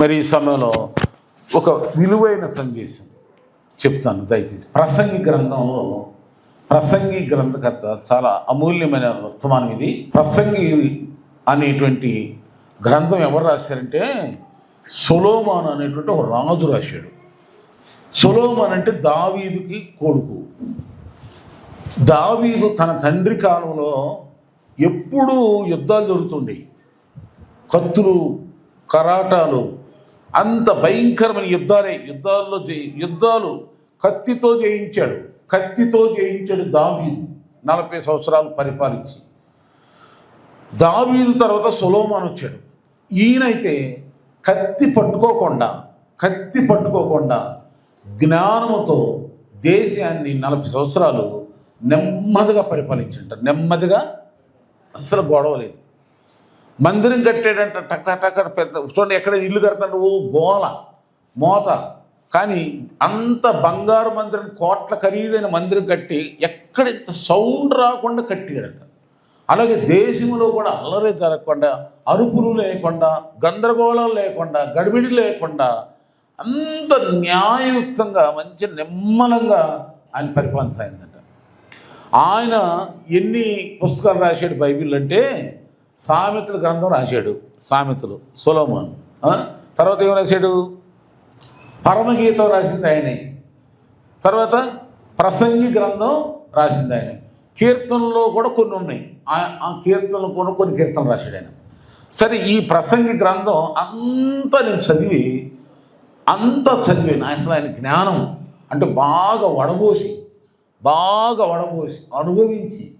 మరి ఈ సమయంలో ఒక విలువైన సందేశం చెప్తాను దయచేసి. ప్రసంగి గ్రంథంలో ప్రసంగి గ్రంథకర్త చాలా అమూల్యమైన వర్తమానం ఇది. ప్రసంగి అనేటువంటి గ్రంథం ఎవరు రాశారంటే సొలోమాన్ అనేటువంటి ఒక రాజు రాశాడు. సొలోమాన్ అంటే దావీదుకి కొడుకు. దావీదు తన తండ్రి కాలంలో ఎప్పుడూ యుద్ధాలు జరుగుతుండేవి. కత్తులు కరాటాలు అంత భయంకరమైన యుద్ధాలే. యుద్ధాల్లో యుద్ధాలు కత్తితో జయించాడు. కత్తితో జయించాడు దావీదు. నలభై సంవత్సరాలు పరిపాలించి. దావీదు తర్వాత సులోమాన్ వచ్చాడు. ఈయనైతే కత్తి పట్టుకోకుండా కత్తి పట్టుకోకుండా జ్ఞానముతో దేశాన్ని నలభై సంవత్సరాలు నెమ్మదిగా పరిపాలించాడు నెమ్మదిగా అస్సలు గొడవ లేదు. మందిరం కట్టాడంట టక్క టక్క పెద్ద చూడండి ఎక్కడ ఇల్లు కడతాడు ఓ గోల మోత. కానీ అంత బంగారు మందిరం కోట్ల ఖరీదైన మందిరం కట్టి ఎక్కడ ఇంత సౌండ్ రాకుండా కట్టాడంట అలాగే దేశంలో కూడా అల్లరి జరగకుండా అరుపులు లేకుండా గందరగోళం లేకుండా గడిబిడి లేకుండా అంత న్యాయయుక్తంగా మంచి నిమ్మలంగా ఆయన పరిపాలన సాగిందట. ఆయన ఎన్ని పుస్తకాలు రాశాడు బైబిల్ అంటే సామెతల గ్రంథం రాశాడు సామెతలు. సులోమన్. తర్వాత ఏం రాశాడు? పరమగీతం రాసింది ఆయనే. తర్వాత ప్రసంగి గ్రంథం రాసింది ఆయన. కీర్తనలో కూడా కొన్ని ఉన్నాయి. ఆ- ఆ కీర్తనలు కూడా కొన్ని కీర్తనలు రాశాడు ఆయన. సరే ఈ ప్రసంగి గ్రంథం అంతా నేను చదివి అంతా చదివాను. అసలు ఆయన జ్ఞానం అంటే బాగా వడబోసి బాగా వడబోసి అనుభవించి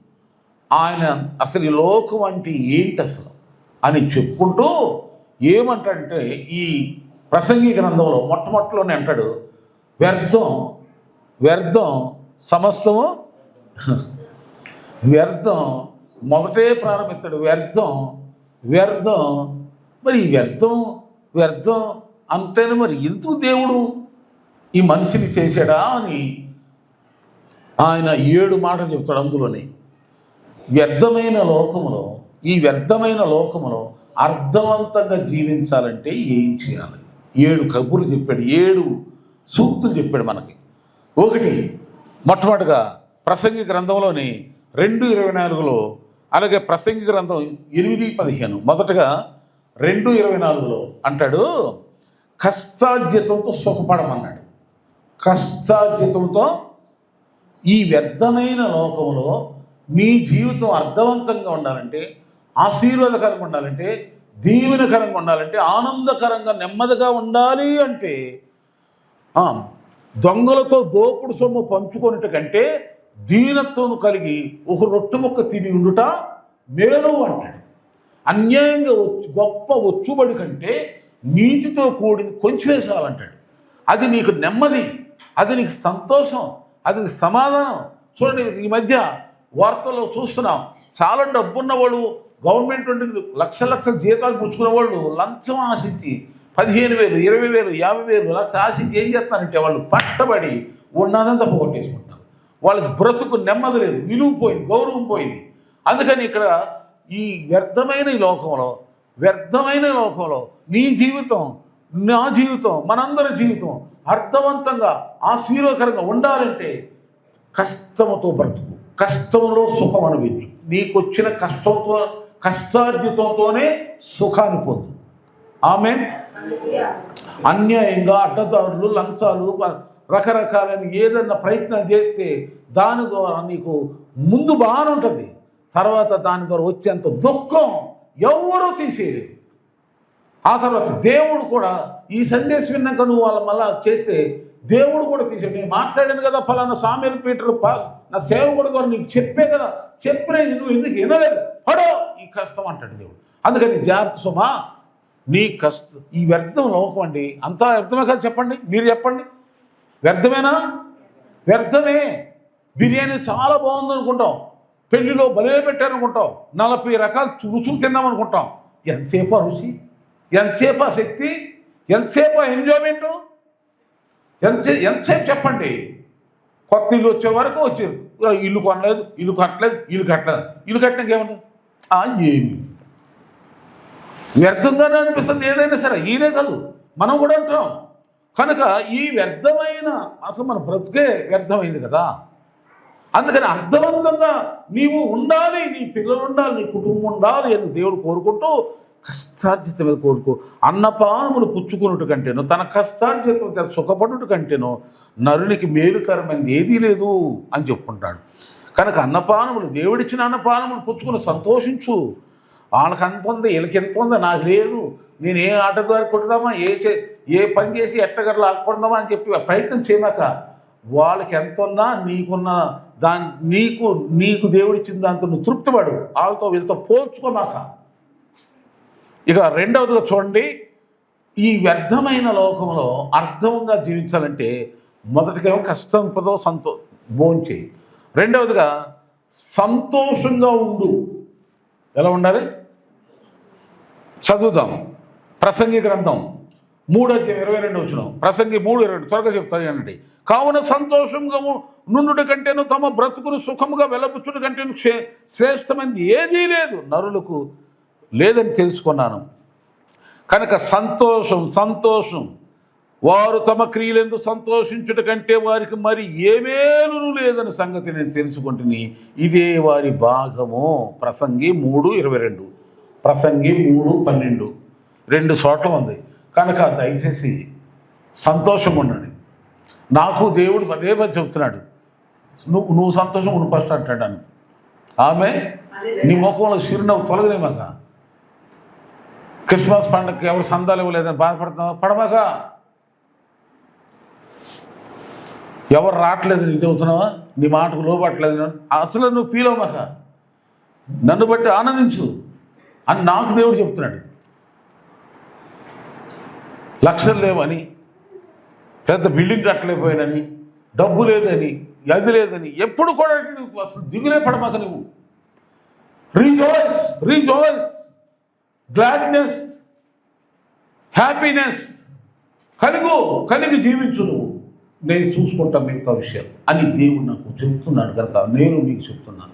ఆయన అసలు ఈ లోకం అంటే ఏంటి అసలు అని చెప్పుకుంటూ ఏమంటాడంటే ఈ ప్రసంగి గ్రంథంలో మొట్టమొదటిలోనే అంటాడు వ్యర్థం వ్యర్థం సమస్తము వ్యర్థం మొదటే ప్రారంభిస్తాడు వ్యర్థం వ్యర్థం. మరి వ్యర్థం వ్యర్థం అంటేనే మరి ఎందుకు దేవుడు ఈ మనిషిని చేశాడా అని ఆయన ఏడు మాటలు చెప్తాడు అందులోనే. వ్యర్థమైన లోకములో ఈ వ్యర్థమైన లోకములో అర్థవంతంగా జీవించాలంటే ఏం చేయాలి? ఏడు కబుర్లు చెప్పాడు ఏడు సూక్తులు చెప్పాడు మనకి. ఒకటి మొట్టమొదటిగా ప్రసంగి గ్రంథంలోని రెండు ఇరవై నాలుగులో అలాగే ప్రసంగి గ్రంథం ఎనిమిది పదిహేను మొదటగా రెండు ఇరవై నాలుగులో అంటాడు కష్టార్జితంతో సుఖపడమన్నాడు. కష్టార్జితంతో ఈ వ్యర్థమైన లోకంలో మీ జీవితం అర్థవంతంగా ఉండాలంటే ఆశీర్వాదకరంగా ఉండాలంటే దీవెనకరంగా ఉండాలంటే ఆనందకరంగా నెమ్మదిగా ఉండాలి అంటే దొంగలతో దోపుడు సొమ్ము పంచుకొనుట కంటే దీనత్వం కలిగి ఒక రొట్టె ముక్క తిని ఉండుట మేలు అంటాడు. అన్యాయంగా గొప్ప వచ్చుబడి కంటే నీతితో కూడింది కొంచెం వేసాలంటాడు అది నీకు నెమ్మది అది నీకు సంతోషం అది నీకు సమాధానం. చూడండి ఈ మధ్య వార్తల్లో చూస్తున్నాం. చాలా డబ్బున్న వాళ్ళు గవర్నమెంట్ నుండి లక్ష లక్షల జీతాలు పుచ్చుకునే వాళ్ళు లంచం ఆశించి పదిహేను వేలు ఇరవై వేలు యాభై వేలు లక్ష ఆశించి ఏం చేస్తారంటే వాళ్ళు పట్టబడి ఉన్నదంతా పోగొట్టేసుకుంటారు. వాళ్ళకి బ్రతుకు నెమ్మది లేదు విలువ పోయింది గౌరవం పోయింది. అందుకని ఇక్కడ ఈ వ్యర్థమైన ఈ లోకంలో వ్యర్థమైన లోకంలో నీ జీవితం నా జీవితం మనందరి జీవితం అర్థవంతంగా ఆశీర్వకరంగా ఉండాలంటే కష్టముతో బ్రతుకు. కష్టంలో సుఖం అనిపించు నీకు వచ్చిన కష్టంతో కష్టార్జితంతోనే సుఖాన్ని పొందు. ఆమె అన్యాయంగా అడ్డదారులు లంచాలు రకరకాలైన రకరకాలని ఏదన్నా ప్రయత్నం చేస్తే దాని ద్వారా నీకు ముందు బాగానే ఉంటుంది. తర్వాత దాని ద్వారా వచ్చేంత దుఃఖం ఎవరూ తీసేయలేరు ఆ తర్వాత దేవుడు కూడా ఈ సందేశం విన్నాక నువ్వు వాళ్ళ మళ్ళా చేస్తే దేవుడు కూడా తీసాడు. నేను మాట్లాడాను కదా ఫలానా సామ్యుల పీటర్ నా సేవకుడు కూడా నీకు చెప్పే కదా చెప్పిన నువ్వు ఎందుకు వినలేదు? పడో ఈ కష్టం అంటాడు దేవుడు. అందుకని జాగ్రత్త సుమా నీ కష్టం ఈ వ్యర్థం లోకం అండి అంతా వ్యర్థమే కదా చెప్పండి? మీరు చెప్పండి. వ్యర్థమేనా? వ్యర్థమే. బిర్యానీ చాలా బాగుంది అనుకుంటాం. పెళ్ళిలో బలే పెట్టారనుకుంటాం. నలభై రకాల రుచులు తిన్నాం అనుకుంటాం ఎంతసేపు ఆ రుచి? ఎంతసేపు ఆ శక్తి? ఎంతసేపు ఆ ఎంతసే ఎంతసేపు చెప్పండి? కొత్త ఇల్లు వచ్చే వరకు వచ్చారు ఇల్లు కొనలేదు ఇల్లు కట్టలేదు ఇల్లు కట్టలేదు. ఇల్లు కట్టడానికి ఏమన్నా ఏమి? వ్యర్థంగానే అనిపిస్తుంది ఏదైనా సరే ఈయనే కాదు. మనం కూడా అంటాం కనుక ఈ వ్యర్థమైన అసలు మన బ్రతుకే వ్యర్థమైంది కదా. అందుకని అర్థవంతంగా నీవు ఉండాలి నీ పిల్లలు ఉండాలి నీ కుటుంబం ఉండాలి అని దేవుడు కోరుకుంటూ కష్టార్జిత మీద కోరుకో. అన్నపానములు పుచ్చుకున్నట్టు కంటేనో తన కష్టార్జితం తన సుఖపడుట కంటేనో నరునికి మేలుకరమైనది ఏదీ లేదు అని చెప్పుకుంటాడు. కనుక అన్నపానములు దేవుడిచ్చిన అన్నపానములు పుచ్చుకుని సంతోషించు. వాళ్ళకి అంత ఉంది వీళ్ళకి ఎంత ఉంది నాకు లేదు. నేను ఏ ఆట ద్వారా కొట్టుదామా ఏ చే ఏ పని చేసి ఎట్టగట్లా ఆకుపడదామా అని చెప్పి ప్రయత్నం చేయమాక వాళ్ళకి ఎంత ఉన్నా నీకున్న దాని నీకు నీకు దేవుడిచ్చిన దాంతో నువ్వు తృప్తిపడు. వాళ్ళతో వీళ్ళతో పోల్చుకోమాక. ఇక రెండవదిగా చూడండి ఈ వ్యర్థమైన లోకంలో అర్థంగా జీవించాలంటే మొదటికేమో కష్టం పదో సంతో భోంచేయి. రెండవదిగా సంతోషంగా ఉండు. ఎలా ఉండాలి? చదువుదాం. ప్రసంగి గ్రంథం మూడు అధ్యాయం ఇరవై రెండు వచ్చిన. ప్రసంగి మూడు ఇరవై రెండు త్వరగా చెప్తాను అనండి కావున సంతోషంగా నుండుట కంటేను తమ బ్రతుకును సుఖముగా వెలపుచ్చుట కంటేను శ్రే శ్రేష్టమైనది ఏదీ లేదు. నరులకు లేదని తెలుసుకున్నాను. కనుక సంతోషం సంతోషం. వారు తమ క్రియలందు సంతోషించుట కంటే వారికి మరి ఏ మేలును లేదని సంగతి నేను తెలుసుకుంటుని ఇదే వారి భాగము. ప్రసంగి మూడు ఇరవై రెండు. ప్రసంగి మూడు పన్నెండు. రెండు చోట్ల ఉంది. కనుక దయచేసి సంతోషం ఉండండి నాకు దేవుడు పదే పది చెప్తున్నాడు నువ్వు నువ్వు సంతోషం నువ్వు ఫస్ట్ అంటాడు ఆమె నీ ముఖంలో చిరునవ్వు తొలగలేమాక క్రిస్మస్ పండుగకి ఎవరు సందాలు ఇవ్వలేదని బాధపడుతున్నావా? పడమాక ఎవరు రావట్లేదు నీకు చెబుతున్నావా? నీ మాటకు లోపట్లేదు అసలు నువ్వు ఫీల్ అవ్వక. నన్ను బట్టి ఆనందించు. అని నాకు దేవుడు చెప్తున్నాడు. లక్షలు లేవని పెద్ద బిల్డింగ్ కట్టలేకపోయానని డబ్బు లేదని అది లేదని ఎప్పుడు కూడా నువ్వు అసలు దిగులే పడమాక నువ్వు. రీజాయిస్ రీజాయిస్ గ్లాడ్నెస్ హ్యాపీనెస్ కలుగు కలిగి జీవించు నువ్వు నేను చూసుకుంటా మిగతా విషయాలు. అని దేవుడు నాకు చెబుతున్నాడు కనుక నేను మీకు చెప్తున్నాను.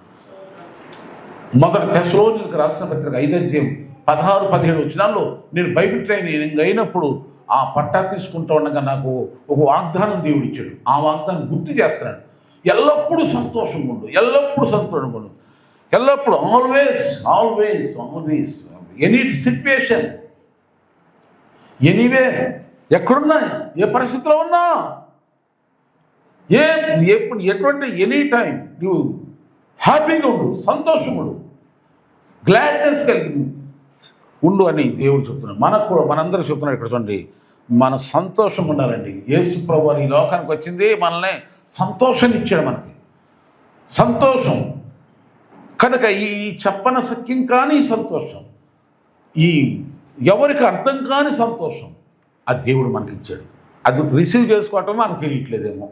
మొదటి తెశలోనికి రాసిన పత్రిక ఐదధ్యం పదహారు పదిహేడు వచ్చినాల్లో నేను బైబిల్ ట్రైనింగ్ అయినప్పుడు ఆ పట్టా తీసుకుంటూ ఉండగా నాకు ఒక వాగ్దానం దేవుడు ఇచ్చాడు. ఆ వాగ్దానం గుర్తు చేస్తున్నాడు. ఎల్లప్పుడూ సంతోషంగా ఉండు. ఎల్లప్పుడూ సంతోషంగా ఉండు. ఎల్లప్పుడూ always always always any situation anyway ఎక్కడున్నా ఏ పరిస్థితిలో ఉన్నా ఏ ఎప్పుడు ఎటువంటి ఎనీ టైం నువ్వు హ్యాపీగా ఉండు సంతోషముడు గ్లాడ్నెస్ కలిగి ఉండు. అని దేవుడు చెప్తున్నాడు. మనకు కూడా మనందరూ చెప్తున్నాడు ఇక్కడ చూడండి మన సంతోషం ఉండాలండి. యేసు ప్రభు ఈ లోకానికి వచ్చింది మనల్ని సంతోషాన్ని ఇచ్చాడు మనకి. సంతోషం. కనుక ఈ చెప్పన సఖ్యం కానీ సంతోషం. ఈ ఎవరికి అర్థం కాని సంతోషం ఆ దేవుడు మనకి ఇచ్చాడు అది రిసీవ్ చేసుకోవటం మనకు తెలియట్లేదేమో.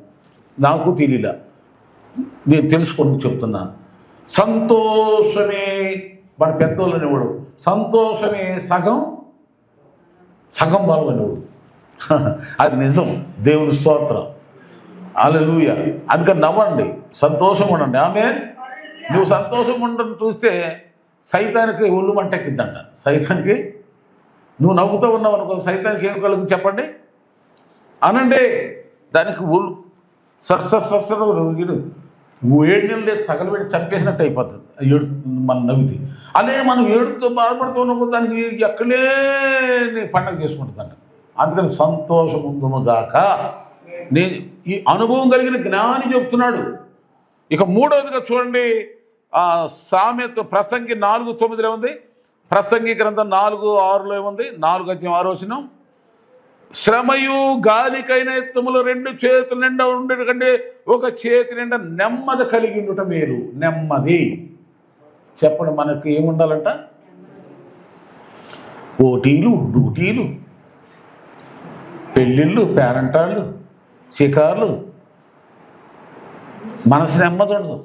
నాకు తెలియలా నేను తెలుసుకొని చెప్తున్నా. సంతోషమే మన పెద్దోళ్ళు అనేవాడు. సంతోషమే సగం సగం బలమైనవాడు అది నిజం. దేవుని స్తోత్రం. అలలుయ అందుకని నవ్వండి. సంతోషం ఉండండి. ఆమె నువ్వు సంతోషం ఉండని చూస్తే సైతానికి ఒళ్ళు మంటెక్కిద్దంట. సైతానికి నువ్వు నవ్వుతూ ఉన్నావు అనుకో సైతానికి ఏం కలుగు చెప్పండి? అనండి దానికి ఒళ్ళు సర్ వీడు ఏడు నెలలు తగలబెట్టి చంపేసినట్టు అయిపోతుంది ఏడు మనం నవ్వితే అదే మనం ఏడుతో బాధపడుతూ ఉన్నప్పుడు దానికి ఎక్కడే పండగ చేసుకుంటుందంట అందుకని సంతోషం ఉందముగాక నేను ఈ అనుభవం కలిగిన జ్ఞాని చెప్తున్నాడు ఇక మూడవదిగా చూడండి సామెత ప్రసంగి నాలుగు తొమ్మిదిలో ఉంది. ప్రసంగి గ్రంథం నాలుగు ఆరులో ఉంది. నాలుగు అధ్యయం ఆరు శ్రమయు గాలికైన ఎత్తుములు రెండు చేతుల నిండా ఉండేటంటే ఒక చేతి నిండా నెమ్మది కలిగి ఉండట మేలు. నెమ్మది. చెప్పండి మనకి ఏముండాలంట? ఓటీలు డ్యూటీలు పెళ్ళిళ్ళు పేరంటాళ్ళు షికార్లు. మనసు నెమ్మది ఉండదు.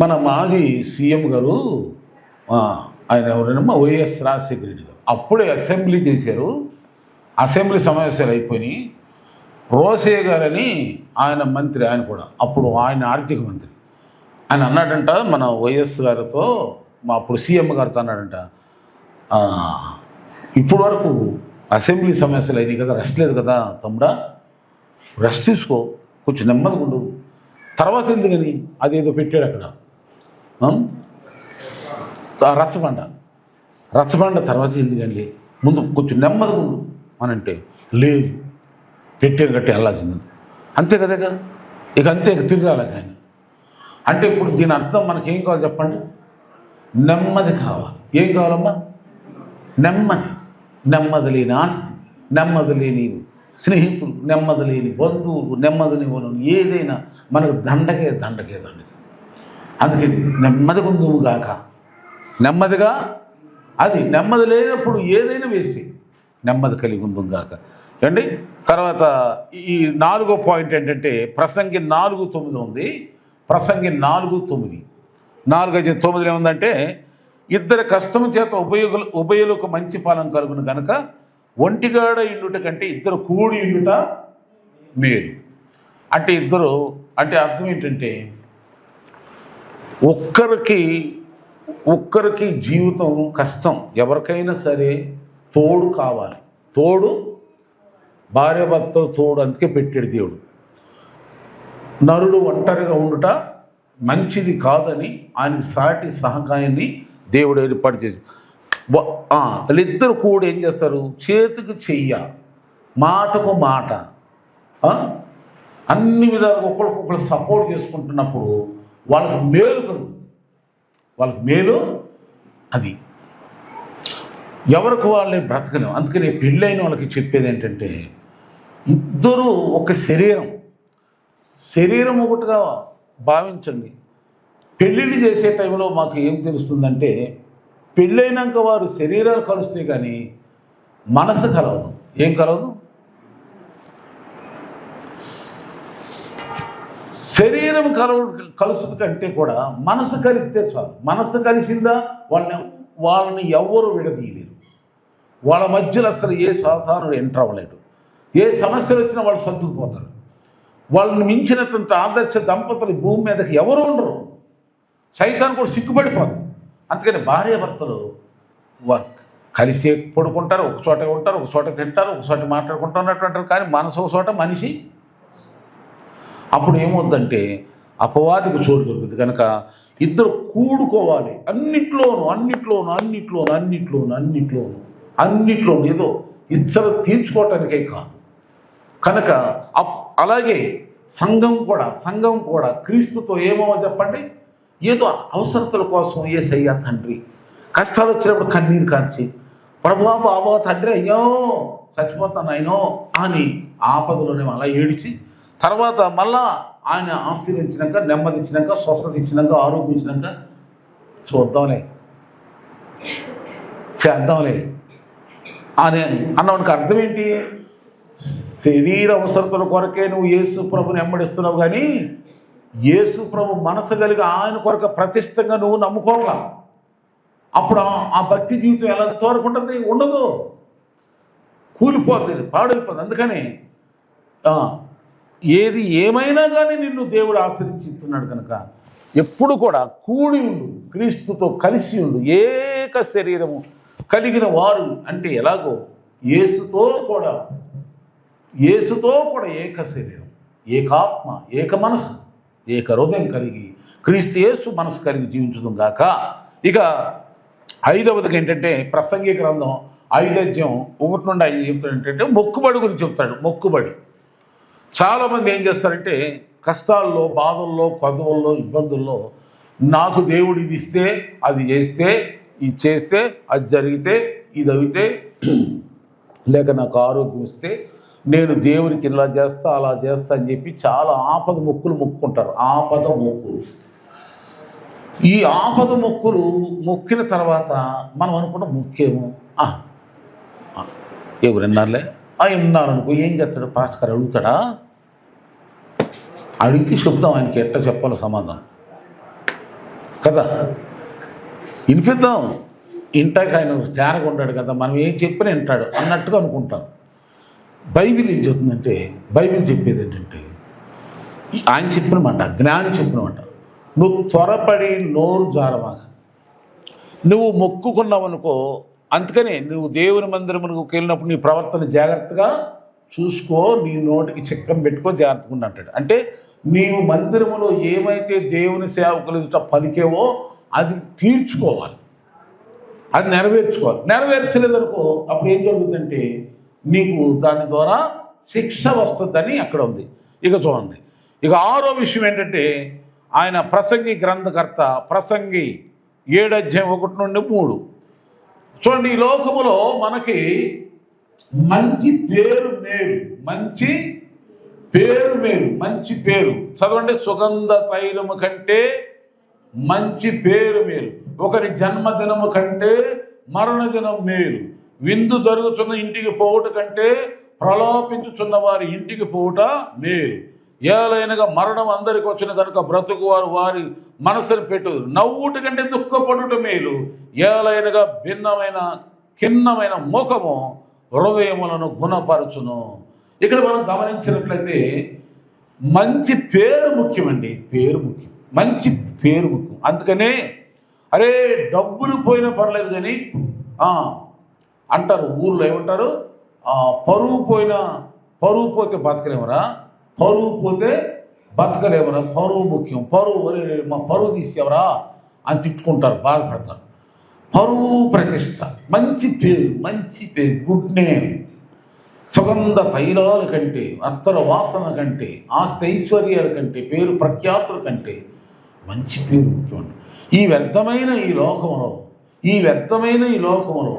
మన మాజీ సీఎం గారు ఆయన ఎవరైనా వైఎస్ రాజశేఖర రెడ్డి గారు. అప్పుడే అసెంబ్లీ చేశారు. అసెంబ్లీ సమావేశాలు అయిపోయినాయి. రోసే గారని ఆయన మంత్రి ఆయన కూడా. అప్పుడు ఆయన ఆర్థిక మంత్రి. ఆయన అన్నాడంట మన వైఎస్ గారితో మా అప్పుడు సీఎం గారితో అన్నాడంట ఇప్పుడు ఇప్పటి వరకు అసెంబ్లీ సమస్యలు అయినాయి కదా రెస్ట్ లేదు కదా తమ్ముడా. రెస్ట్ తీసుకో కొంచెం నెమ్మదిగా ఉండు. తర్వాత ఎందుకని? అదేదో పెట్టాడు అక్కడ. రచ్చబండ. రచ్చబండ తర్వాత ఎందుకండి ముందు కొంచెం నెమ్మదిగా ఉండు. అని అంటే లేదు. పెట్టేది కట్టి వెళ్ళాల్సిందని అంతే కదా ఇక? ఇక అంతే ఇక తిరగాలి ఆయన. అంటే ఇప్పుడు దీని అర్థం మనకి ఏం కావాలి చెప్పండి? నెమ్మది కావాలి. ఏం కావాలమ్మా? నెమ్మది. నెమ్మది లేని ఆస్తి నెమ్మది లేని స్నేహితులు నెమ్మది లేని బంధువులు నెమ్మది లేని ఏదైనా మనకు దండకే దండకే దండకే. అందుకే నెమ్మదిగా ఉందువు గాక. నెమ్మదిగా అది నెమ్మది లేనప్పుడు ఏదైనా వేస్ట్ నెమ్మది కలిగి ఉందువు గాక. అండి తర్వాత ఈ నాలుగో పాయింట్ ఏంటంటే ప్రసంగి నాలుగు తొమ్మిది ఉంది. ప్రసంగి నాలుగు తొమ్మిది. నాలుగు ఐదు తొమ్మిదిలో ఏముందంటే ఇద్దరు కష్టము చేత ఉపయోగ ఉభయులకు మంచి ఫలం కలుగును గనక ఒంటిగాడ ఇండుట కంటే ఇద్దరు కూడి ఇండుట మేలు. అంటే ఇద్దరు అంటే అర్థం ఏంటంటే ఒక్కరికి ఒక్కరికి జీవితం కష్టం. ఎవరికైనా సరే తోడు కావాలి. తోడు భార్యభర్తలు తోడు అందుకే పెట్టాడు దేవుడు. నరుడు ఒంటరిగా ఉండుట మంచిది కాదని ఆయన సాటి సహకాయాన్ని దేవుడు ఏర్పాటు చేసి వాళ్ళిద్దరు కూడా ఏం చేస్తారు? చేతికి చెయ్య మాటకు మాట అన్ని విధాలుగా ఒకరికొకరు సపోర్ట్ చేసుకుంటున్నప్పుడు వాళ్ళకి మేలు కలుగుతుంది. వాళ్ళకి మేలు అది. ఎవరికి వాళ్ళే బ్రతకలేం. అందుకని పెళ్ళైన వాళ్ళకి చెప్పేది ఏంటంటే ఇద్దరు ఒక శరీరం. శరీరం ఒకటిగా భావించండి. పెళ్ళిళ్ళు చేసే టైంలో మాకు ఏం తెలుస్తుందంటే పెళ్ళైనాక వారు శరీరాలు కలుస్తాయి కానీ మనసు కలవదు. ఏం కలవదు? శరీరం కలవ కలుసుది కంటే కూడా మనసు కలిస్తే చాలు. మనసు కలిసిందా? వాళ్ళని వాళ్ళని ఎవ్వరూ విడదీయలేరు. వాళ్ళ మధ్యలో అసలు ఏ సాధారణుడు ఎంటర్ అవ్వలేడు. ఏ సమస్యలు వచ్చినా వాళ్ళు సర్దుకుపోతారు. వాళ్ళని మించినటువంటి ఆదర్శ దంపతులు భూమి మీదకి ఎవరు ఉండరు. సైతాన్ని కూడా సిగ్గుపడిపోతుంది అందుకని భార్యాభర్తలు వర్క్. కలిసి పడుకుంటారు ఒక చోట ఉంటారు ఒక చోట తింటారు ఒక చోట మాట్లాడుకుంటున్నట్టు కానీ మనసు ఒక చోట మనిషి అప్పుడు ఏమవుద్దంటే అపవాదికి చోటు దొరుకుతుంది. కనుక ఇద్దరు కూడుకోవాలి. అన్నిట్లోనూ అన్నిట్లోనూ అన్నిట్లోనూ అన్నిట్లోనూ అన్నిట్లోనూ అన్నిట్లోనూ ఏదో ఇచ్చలు తీర్చుకోవటానికే కాదు. కనుక అప్- అలాగే సంఘం కూడా సంఘం కూడా క్రీస్తుతో ఏమో చెప్పండి? ఏదో అవసరతల కోసం ఏసయ్యా తండ్రి కష్టాలు వచ్చినప్పుడు కన్నీరు కాంచి ప్రభా బాబా తండ్రి అయ్యో చచ్చిపోతాను అయినో అని ఆపదలోనే అలా ఏడిచి తర్వాత మళ్ళా ఆయన ఆశీర్వించినాక నెమ్మది ఇచ్చినాక స్వస్థత ఇచ్చినాక ఆరోగ్యం ఇచ్చినాక చూద్దాంలే. చేద్దాంలే. అని అన్నవానికి అర్థం ఏంటి శరీర అవసరతల కొరకే నువ్వు యేసు ప్రభుని వెంబడిస్తున్నావు కానీ యేసు ప్రభు మనసు కలిగి ఆయన కొరకు ప్రతిష్టంగా నువ్వు నమ్ముకోవాలా? అప్పుడు ఆ- భక్తి జీవితం ఎలా ఎంతవరకు ఉండదు. కూలిపోతుంది పాడైపోతుంది అందుకని ఏది ఏమైనా కానీ నిన్ను దేవుడు ఆశ్రయించుతున్నాడు కనుక ఎప్పుడు కూడా కూడి ఉండు క్రీస్తుతో కలిసి ఉండు. ఏక శరీరము కలిగిన వారు అంటే ఎలాగో యేసుతో కూడా యేసుతో కూడా ఏక శరీరం ఏకాత్మ ఏక మనసు ఏక హృదయం కలిగి క్రీస్తు యేసు మనసు కలిగి జీవించడం గాక. ఇక ఐదవదికి ఏంటంటే ప్రసంగి గ్రంథం ఐదజ్యం ఒకటి నుండి ఐదు చెప్తాడు. ఏంటంటే మొక్కుబడి గురించి చెప్తాడు. మొక్కుబడి. చాలామంది ఏం చేస్తారంటే కష్టాల్లో బాధల్లో కొదవల్లో ఇబ్బందుల్లో నాకు దేవుడు ఇది ఇస్తే అది చేస్తే ఇది చేస్తే అది జరిగితే ఇది అవితే లేక నాకు ఆరోగ్యం ఇస్తే నేను దేవునికి ఇలా చేస్తా అలా చేస్తా అని చెప్పి చాలా ఆపద మొక్కులు మొక్కుకుంటారు. ఆపద మొక్కులు. ఈ ఆపద మొక్కులు మొక్కిన తర్వాత మనం అనుకున్న ముఖ్యము ఎవరు విన్నారులే ఆ విన్నారు అనుకో ఏం చేస్తాడు? పాస్టర్ గారు అడుగుతాడా? అడిగితే చెప్తాం ఆయనకి ఎట్లా చెప్పాలో సమాధానం. కదా? వినిపిద్దాం. ఇంటాక ఆయన తేరగా ఉంటాడు కదా మనం ఏం చెప్పినా వింటాడు అన్నట్టుగా అనుకుంటాం. బైబిల్ ఏం చెప్తుందంటే బైబిల్ చెప్పేది ఏంటంటే ఆయన చెప్పిన మాట జ్ఞాని చెప్పిన మాట నువ్వు త్వరపడి నోరు జారమాక నువ్వు మొక్కుకున్నావనుకో అందుకనే నువ్వు దేవుని మందిరమునకు వెళ్ళినప్పుడు నీ ప్రవర్తన జాగ్రత్తగా చూసుకో నీ నోటికి చిక్కం పెట్టుకో జాగ్రత్తగా అంటాడు అంటే నీవు మందిరములో ఏమైతే దేవుని సేవకులు ఎదుట పలికేవో అది తీర్చుకోవాలి. అది నెరవేర్చుకోవాలి. నెరవేర్చలేదనుకో అప్పుడు ఏం జరుగుతుందంటే నీకు దాని ద్వారా శిక్ష వస్తుందని అక్కడ ఉంది. ఇక చూడండి. ఇక ఆరో విషయం ఏంటంటే ఆయన ప్రసంగి గ్రంథకర్త ప్రసంగి ఏడు ఒకటి నుండి మూడు. చూడండి ఈ లోకములో మనకి మంచి పేరు మేలు. మంచి పేరు మేలు. మంచి పేరు. చదవండి సుగంధ తైలము కంటే మంచి పేరు మేలు. ఒకరి జన్మదినము కంటే మరణదినం మేలు. విందు జరుగుతున్న ఇంటికి పోవుట కంటే ప్రలోపించుచున్న వారి ఇంటికి పోవుట మేలు. ఏలైనగా మరణం అందరికి వచ్చిన కనుక బ్రతుకు వారు వారి మనసును పెట్టు. నవ్వుట కంటే దుఃఖపడుట మేలు. ఏలైనగా భిన్నమైన ఖిన్నమైన ముఖము హృదయములను గుణపరచును. ఇక్కడ మనం గమనించినట్లయితే మంచి పేరు ముఖ్యమండి. పేరు ముఖ్యం. మంచి పేరు ముఖ్యం. అందుకనే అరే డబ్బులు పోయినా పర్లేదు కానీ అంటారు ఊర్లో ఏమంటారు? పరువు పోయినా పరువు పోతే బతకలేమరా? పరువు పోతే బతకలేమరా? పరువు ముఖ్యం. పరువు మా పరువు తీసేవరా? అని తిట్టుకుంటారు బాధపడతారు. పరువు ప్రతిష్ట. మంచి పేరు మంచి పేరు గుడ్ నేమ్. సుగంధ తైలాల కంటే అత్తర వాసన కంటే ఆస్తి ఐశ్వర్యాల కంటే పేరు ప్రఖ్యాతుల కంటే మంచి పేరు ముఖ్యమండి ఈ వ్యర్థమైన ఈ లోకంలో ఈ వ్యర్థమైన ఈ లోకంలో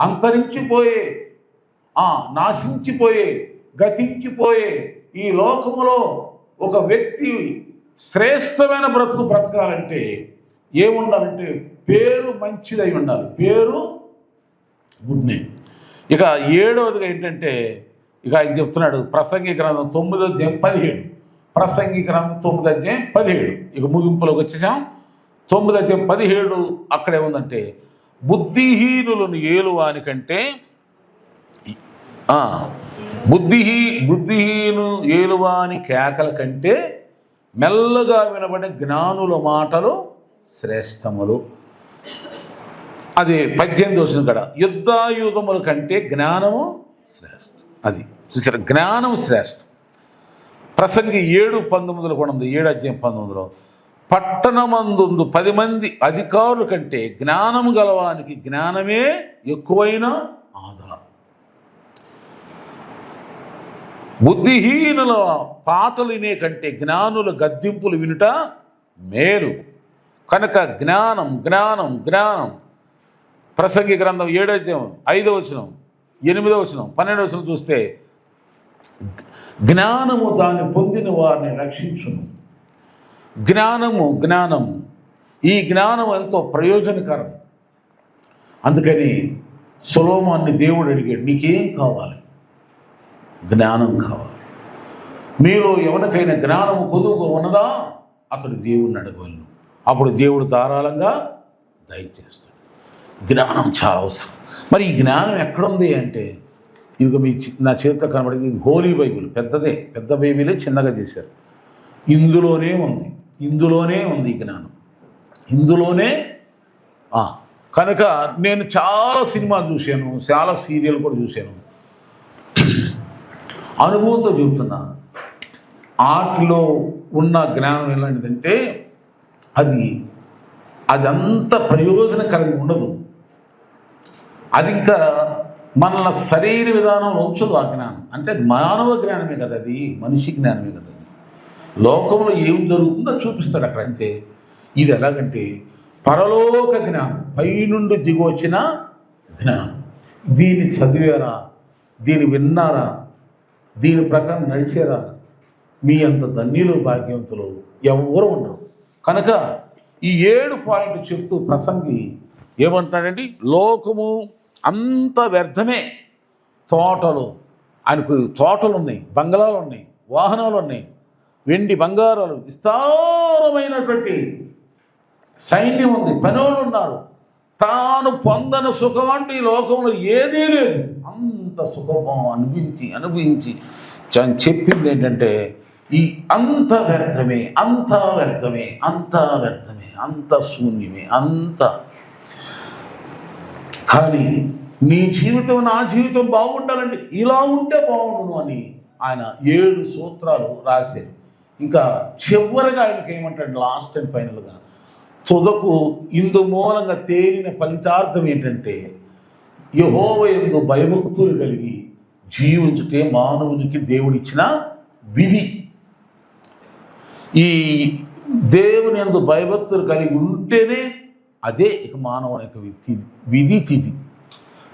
అంతరించిపోయే ఆ నాశించిపోయే గతించిపోయే ఈ లోకములో ఒక వ్యక్తి శ్రేష్టమైన బ్రతుకు బ్రతకాలంటే ఏముండాలంటే పేరు మంచిదై ఉండాలి. పేరు గుడ్ నేమ్. ఇక ఏడవదిగా ఏంటంటే ఇక ఆయన చెప్తున్నాడు ప్రసంగి గ్రంథం తొమ్మిది అధ్యాయం పదిహేడు. ప్రసంగి గ్రంథం తొమ్మిది అధ్యాయం పదిహేడు. ఇక ముగింపులోకి వచ్చేసాం. తొమ్మిది అధ్యాయం పదిహేడు అక్కడే ఉందంటే బుద్ధిహీనులను ఏలువాని కంటే బుద్ధిహీ బుద్ధిహీను ఏలువాని కేకల కంటే మెల్లగా వినబడే జ్ఞానుల మాటలు శ్రేష్టములు. అది పద్దెనిమిది వచ్చిన కడ. యుద్ధాయుధముల కంటే జ్ఞానము శ్రేష్టం. అది చూసారు? జ్ఞానం శ్రేష్టం. ప్రసంగి ఏడు పంతొమ్మిదిలో కూడా ఉంది. ఏడు అధ్యాయం పంతొమ్మిదిలో. పట్టణమందు పది మంది అధికారుల కంటే జ్ఞానం గలవానికి జ్ఞానమే ఎక్కువైన ఆధారం. బుద్ధిహీనుల పాటలు వినే కంటే జ్ఞానుల గద్దింపులు వినుట మేలు. కనుక జ్ఞానం జ్ఞానం జ్ఞానం. ప్రసంగి గ్రంథం ఏడో ఐదో వచనం ఎనిమిదో వచనం పన్నెండో వచనం చూస్తే జ్ఞానము దాన్ని పొందిన వారిని రక్షించును. జ్ఞానము జ్ఞానము ఈ జ్ఞానం ఎంతో ప్రయోజనకరం. అందుకని సులోమాన్ని దేవుడు అడిగాడు నీకేం కావాలి? జ్ఞానం కావాలి. మీలో ఎవరికైనా జ్ఞానము కొదువుగా ఉన్నదా? అతడు దేవుణ్ణి అడగవలను. అప్పుడు దేవుడు ధారాళంగా దయచేస్తాడు జ్ఞానం చాలా అవసరం. మరి ఈ జ్ఞానం ఎక్కడుంది అంటే ఇదిగో మీ చి- నా చేతితో కనబడింది ఇది హోలీ బైబిల్ పెద్దదే పెద్ద బైబిలే చిన్నగా చేశారు. ఇందులోనే ఉంది ఇందులోనే ఉంది ఈ జ్ఞానం. ఇందులోనే కనుక నేను చాలా సినిమాలు చూశాను చాలా సీరియల్ కూడా చూశాను. అనుభవంతో చెబుతున్నా ఆటలో ఉన్న జ్ఞానం ఎలాంటిదంటే అది అదంత ప్రయోజనకరంగా ఉండదు. అది ఇంకా మనల్ని సరైన విధానంలో ఉంచదు ఆ జ్ఞానం. అంటే అది మానవ జ్ఞానమే కదా అది మనిషి జ్ఞానమే కదా అది. లోకంలో ఏం జరుగుతుందో చూపిస్తాడు అక్కడ అంతే. ఇది ఎలాగంటే పరలోక జ్ఞానం పైనుండి దిగొచ్చిన జ్ఞానం. దీన్ని చదివారా దీన్ని విన్నారా దీని ప్రకారం నడిచారా మీ అంత ధన్యులు భాగ్యవంతులు ఎవరు ఉండరు. కనుక ఈ ఏడు పాయింట్ చెప్తూ ప్రసంగి ఏమంటున్నాడంటే లోకము అంత వ్యర్థమే. తోటలు ఆయనకు తోటలు ఉన్నాయి బంగళాలు ఉన్నాయి వాహనాలు ఉన్నాయి వెండి బంగారాలు విస్తారమైనటువంటి సైన్యం ఉంది పనులు ఉన్నారు. తాను పొందని సుఖం అంటే ఈ లోకంలో ఏదీ లేదు. అంత సుఖం అనిపించి అనిపించి చ- చెప్పింది ఏంటంటే ఈ అంత వ్యర్థమే అంత వ్యర్థమే అంత వ్యర్థమే అంత శూన్యమే అంత. కానీ నీ జీవితం నా జీవితం బాగుండాలంటే ఇలా ఉంటే బాగుండును అని ఆయన ఏడు సూత్రాలు రాశారు. ఇంకా చివరిగా ఆయనకి ఏమంటాడు లాస్ట్ అండ్ ఫైనల్గా తుదకు ఇందు మూలంగా తేలిన ఫలితార్థం ఏంటంటే యహోవ ఎందు భయభక్తులు కలిగి జీవించుటే మానవునికి దేవుడిచ్చిన విధి. ఈ దేవుని ఎందు భయభక్తులు కలిగి ఉంటేనే అదే ఇక మానవుని యొక్క విధి విధి తిథి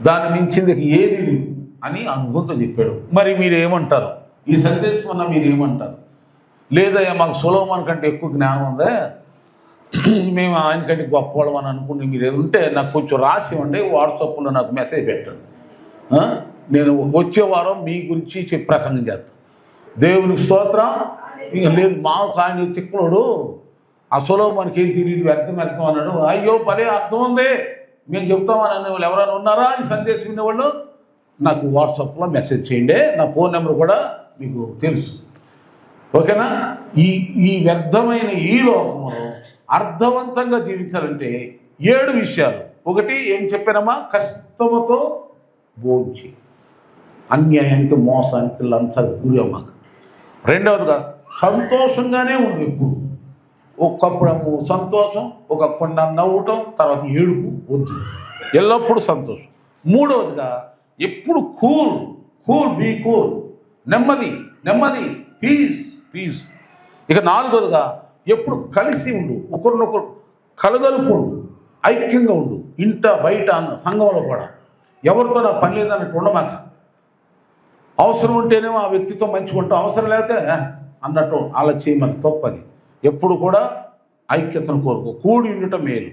దాన్ని మించింది ఏది లేదు అని అనుభూతి చెప్పాడు. మరి మీరు ఏమంటారు ఈ సందేశం అన్న మీరు ఏమంటారు లేదయ్యా మాకు సులభం కంటే ఎక్కువ జ్ఞానం ఉందా? మేము ఆయనకంటే గొప్పవాళ్ళం అని అనుకుంటే మీరు ఉంటే నాకు కొంచెం రాసి ఇవ్వండి వాట్సాప్లో నాకు మెసేజ్ పెట్టండి. నేను వచ్చే వారం మీ గురించి చెప్పి ప్రసంగం చేస్తాను దేవునికి స్తోత్రం. ఇక లేదు మావ కానీ తిక్కుడు ఆ మనకి ఏం తెలియదు వ్యర్థం వ్యర్థం అన్నాడు. అయ్యో పదే అర్థం ఉంది. మేము చెప్తామని అనే వాళ్ళు ఎవరైనా ఉన్నారా ఈ సందేశం వినేవాళ్ళు నాకు వాట్సాప్లో మెసేజ్ చేయండి. నా ఫోన్ నెంబర్ కూడా మీకు తెలుసు. ఓకేనా? ఈ ఈ వ్యర్థమైన ఈ లోకంలో అర్థవంతంగా జీవించాలంటే ఏడు విషయాలు. ఒకటి ఏం చెప్పానమ్మా? కష్టముతో భోంచి అన్యాయానికి మోసానికి లంచానికి గురి అవ్వక రెండవదిగా సంతోషంగానే ఉంది ఎప్పుడు ఒకప్పుడు సంతోషం ఒక కొండ నవ్వటం తర్వాత ఏడుపు వద్దు ఎల్లప్పుడూ సంతోషం. మూడవదిగా ఎప్పుడు కూల్ కూల్ బీ కూల్. నెమ్మది నెమ్మది పీస్ పీస్. ఇక నాలుగవదిగా ఎప్పుడు కలిసి ఉండు ఒకరినొకరు కలగలుపు ఉండు ఐక్యంగా ఉండు ఇంట బయట అన్న సంఘంలో కూడా. ఎవరితో నా పని లేదన్నట్టు ఉండమాక. అవసరం ఉంటేనేమో ఆ వ్యక్తితో మంచిగా ఉంటాం అవసరం లేకపోతే అన్నట్టు అలా చేయమని తప్పది. ఎప్పుడు కూడా ఐక్యతను కోరుకో. కూడి ఉండటం మేలు.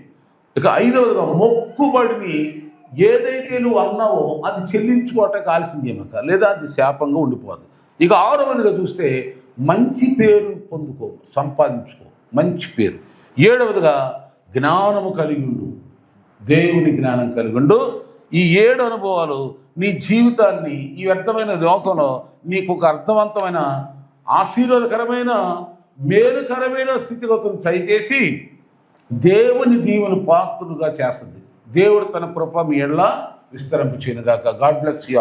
ఇక ఐదవదిగా మొక్కుబడిని ఏదైతే నువ్వు అన్నావో అది చెల్లించుకోవటానికి ఆలస్యం చేయమక లేదా అది శాపంగా ఉండిపోదు. ఇక ఆరవదిగా చూస్తే మంచి పేరు పొందుకో. సంపాదించుకో. మంచి పేరు. ఏడవదిగా జ్ఞానము కలిగి ఉండు దేవుని జ్ఞానం కలిగి ఉండు ఈ ఏడు అనుభవాలు నీ జీవితాన్ని ఈ వ్యర్థమైన లోకంలో నీకు ఒక అర్థవంతమైన ఆశీర్వాదకరమైన మేలుకరమైన స్థితిగతులు దయచేసి దేవుని దీవుని పాత్రుడుగా చేస్తుంది. దేవుడు తన కృప మీ ఎడలా విస్తరింపు చేయనుగాక గాడ్ బ్లెస్ యూ